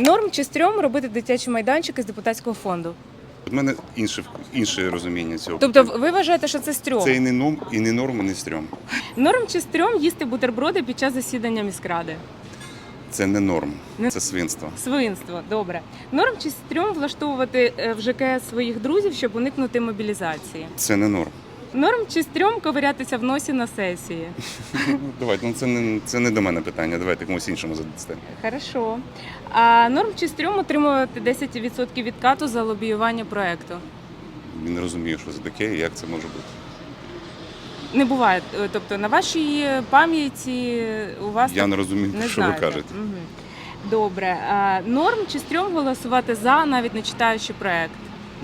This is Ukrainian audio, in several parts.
Норм чи стрьом робити дитячі майданчики з депутатського фонду? У мене інше, інше розуміння цього. Тобто ви вважаєте, що це стрьом? Це і не норм, і не норма, не стрьом. Норм чи стрьом їсти бутерброди під час засідання міськради? Це не норм, Не- це свинство. Свинство, добре. Норм чи стрьом влаштовувати е, в ЖКС своїх друзів, щоб уникнути мобілізації? Це не норм. Норм чи стрьом ковирятися в носі на сесії? Давайте, ну це не це не до мене питання. Давайте комусь іншому задасте. Хорошо. А норм чи стрьом отримувати 10% відкату за лобіювання проекту? Не розумію, що це таке і як це може бути. Не буває. Е, Тобто на вашій пам'яті у вас Я не розумію, не що знаєте. ви кажете. Мгм. Добре. А норм чи стрьом голосувати за, навіть не читаючи проект?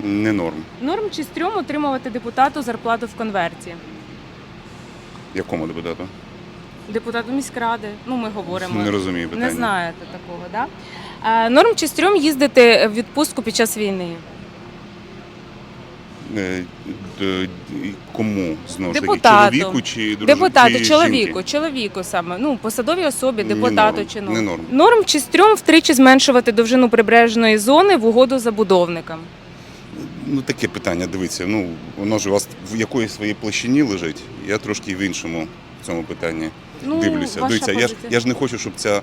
Не норм. Норм чи стрьом отримувати депутату зарплату в конверті? Якому депутату? Депутату міськради. Ну, ми говоримо. Не розумію питання. Не знаєте такого, да? А, норм чи стрьом їздити в відпустку під час війни? Е, д- Кому знову ж таки Депутату. чоловіку чи друж... Депутату, чоловіку, саме. Ну, посадовій особі, депутату чи Не норм. Норм чи стрьом втричі зменшувати довжину прибережної зони в угоду забудовникам? Ну таке питання, дивіться. Ну воно ж у вас в якоїсь своїй площині лежить. Я трошки в іншому цьому питанні Ну, дивлюся. ваша Дивіться, я ж я ж не хочу, щоб ця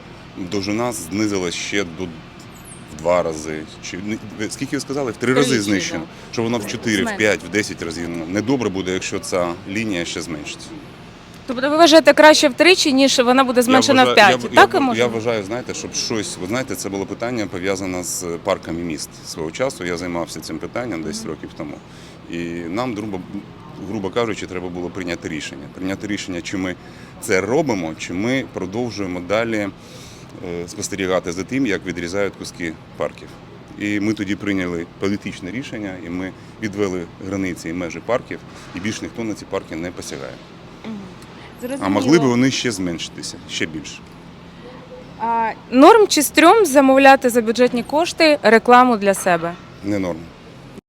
довжина знизилась ще до в два рази. Чи не- скільки ви сказали? В три рази Втричі, знищено. да. Що вона в чотири, в п'ять, в десять разів. Ну, недобре буде, якщо ця лінія ще зменшиться. Тобто ви вважаєте краще втричі, ніж вона буде зменшена в п'ять? Я, так я, і я вважаю, знаєте, щоб щось, ви знаєте, це було питання пов'язане з парками міст свого часу. Я займався цим питанням десь років тому. І нам, грубо, грубо кажучи, треба було прийняти рішення. Прийняти рішення, чи ми це робимо, чи ми продовжуємо далі е, спостерігати за тим, як відрізають куски парків. І ми тоді прийняли політичне рішення, і ми відвели границі і межі парків, і більш ніхто на ці парки не посягає. А могли б вони ще зменшитися, ще більше. А, норм чи стрьом замовляти за бюджетні кошти рекламу для себе? Не норм.